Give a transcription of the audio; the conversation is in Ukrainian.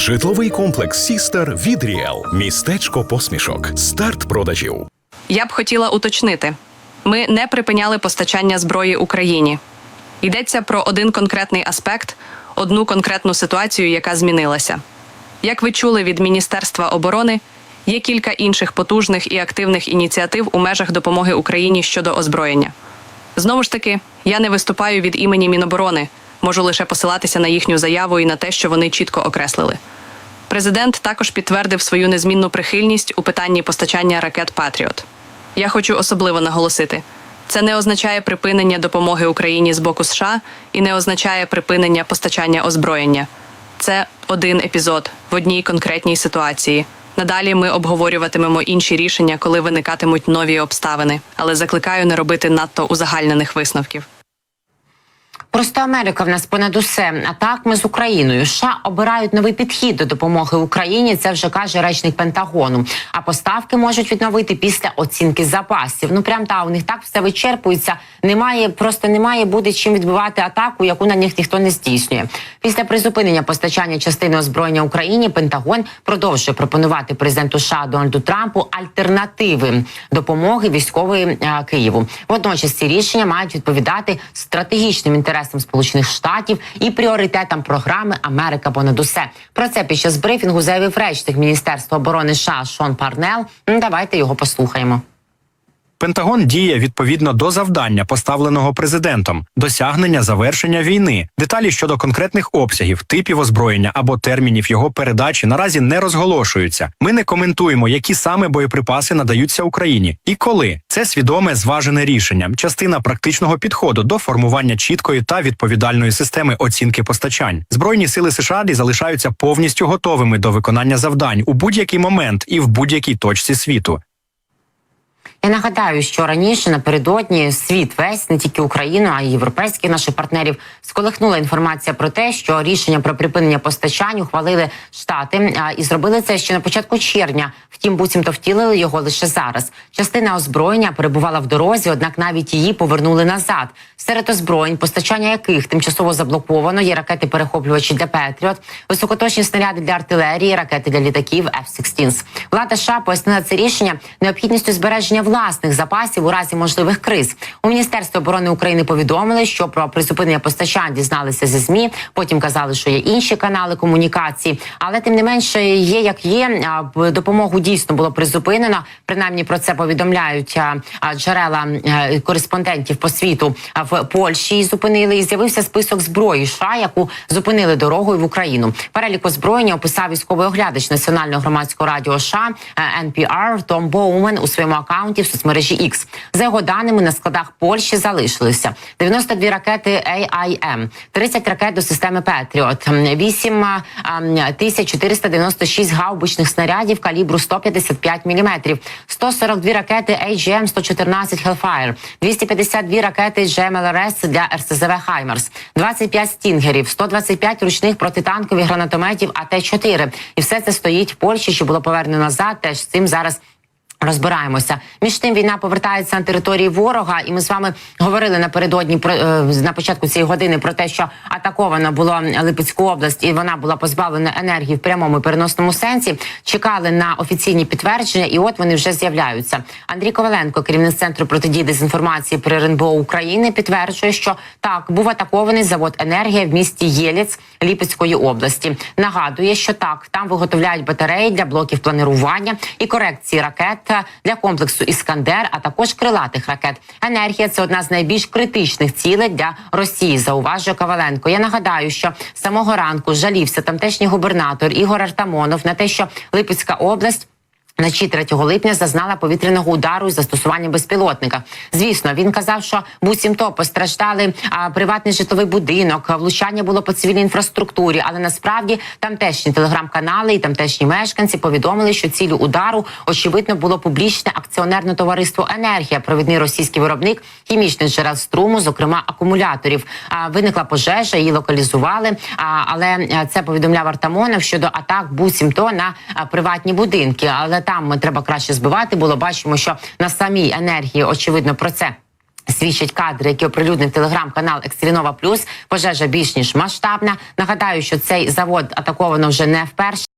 Житловий комплекс Сістер від Ріел. Містечко посмішок. Старт продажів. Я б хотіла уточнити: ми не припиняли постачання зброї Україні. Йдеться про один конкретний аспект, одну конкретну ситуацію, яка змінилася. Як ви чули від Міністерства оборони, є кілька інших потужних і активних ініціатив у межах допомоги Україні щодо озброєння. Знову ж таки, я не виступаю від імені Міноборони, можу лише посилатися на їхню заяву і на те, що вони чітко окреслили. Президент також підтвердив свою незмінну прихильність у питанні постачання ракет Патріот. Я хочу особливо наголосити: це не означає припинення допомоги Україні з боку США і не означає припинення постачання озброєння. Це один епізод в одній конкретній ситуації. Надалі ми обговорюватимемо інші рішення, коли виникатимуть нові обставини, але закликаю не робити надто узагальнених висновків. Просто Америка в нас понад усе. А так ми з Україною. США обирають новий підхід до допомоги Україні. Це вже каже речник Пентагону. А поставки можуть відновити після оцінки запасів. Ну прям та у них так все вичерпується. Немає, просто немає буде чим відбивати атаку, яку на них ніхто не здійснює. Після призупинення постачання частини озброєння Україні Пентагон продовжує пропонувати президенту США Дональду Трампу альтернативи допомоги військової е, Києву. Водночас ці рішення мають відповідати стратегічним інтересам Сполучених Штатів і пріоритетам програми Америка понад усе. Про це під час брифінгу заявив речник Міністерства оборони США Шон Парнел. Давайте його послухаємо. Пентагон діє відповідно до завдання, поставленого президентом, досягнення завершення війни. Деталі щодо конкретних обсягів, типів озброєння або термінів його передачі наразі не розголошуються. Ми не коментуємо, які саме боєприпаси надаються Україні і коли. Це свідоме зважене рішення, частина практичного підходу до формування чіткої та відповідальної системи оцінки постачань. Збройні сили США залишаються повністю готовими до виконання завдань у будь-який момент і в будь-якій точці світу. Я нагадаю, що раніше напередодні світ весь не тільки Україну, а й європейських наших партнерів сколихнула інформація про те, що рішення про припинення постачань ухвалили штати і зробили це ще на початку червня. Втім, буцімто втілили його лише зараз. Частина озброєння перебувала в дорозі, однак навіть її повернули назад. Серед озброєнь, постачання яких тимчасово заблоковано, є ракети перехоплювачі для Петріот, високоточні снаряди для артилерії, ракети для літаків F-16. Влада США пояснила це рішення необхідністю збереження власних запасів у разі можливих криз. У міністерстві оборони України повідомили, що про призупинення постачань дізналися зі змі. Потім казали, що є інші канали комунікації, але тим не менше є як є. Допомогу дійсно було призупинено. Принаймні про це повідомляють джерела е, кореспондентів по світу в Польщі. її Зупинили і з'явився список зброї США, яку зупинили дорогою в Україну. Перелік озброєння описав військовий оглядач національного громадського радіо США е, NPR Том Боумен у своєму акаунті в соцмережі X. За його даними на складах Польщі залишилися 92 ракети AIM, 30 ракет до системи Петріот, 8 а, а, 1496 гаубичних снарядів калібру 155 мм, 142 ракети AGM-114 Hellfire, 252 ракети GMLRS для РСЗВ «Хаймерс», 25 стінгерів, 125 ручних протитанкових гранатометів АТ-4. І все це стоїть в Польщі, що було повернено назад. Теж цим зараз Розбираємося між тим. Війна повертається на території ворога, і ми з вами говорили напередодні про е, на початку цієї години про те, що атакована була Липецьку область, і вона була позбавлена енергії в прямому і переносному сенсі. Чекали на офіційні підтвердження, і от вони вже з'являються. Андрій Коваленко, керівник центру протидії дезінформації при РНБО України, підтверджує, що так був атакований завод енергія в місті Єліць Ліпецької області. Нагадує, що так там виготовляють батареї для блоків планирування і корекції ракет для комплексу Іскандер, а також крилатих ракет. Енергія це одна з найбільш критичних цілей для Росії. Зауважує Коваленко. Я нагадаю, що самого ранку жалівся тамтешній губернатор Ігор Артамонов на те, що Липецька область. Вночі 3 липня зазнала повітряного удару із застосуванням безпілотника. Звісно, він казав, що буцімто постраждали а, приватний житловий будинок, влучання було по цивільній інфраструктурі. Але насправді тамтешні телеграм-канали і тамтешні мешканці повідомили, що цілю удару очевидно було публічне акціонерне товариство Енергія, провідний російський виробник хімічних джерел струму, зокрема акумуляторів. А, виникла пожежа, її локалізували. А, але це повідомляв Артамонов щодо атак буцімто на а, приватні будинки. Але там треба краще збивати було. Бачимо, що на самій енергії очевидно про це. Свідчать кадри, які оприлюднив телеграм-канал Екстрінова Плюс. Пожежа більш ніж масштабна. Нагадаю, що цей завод атаковано вже не вперше.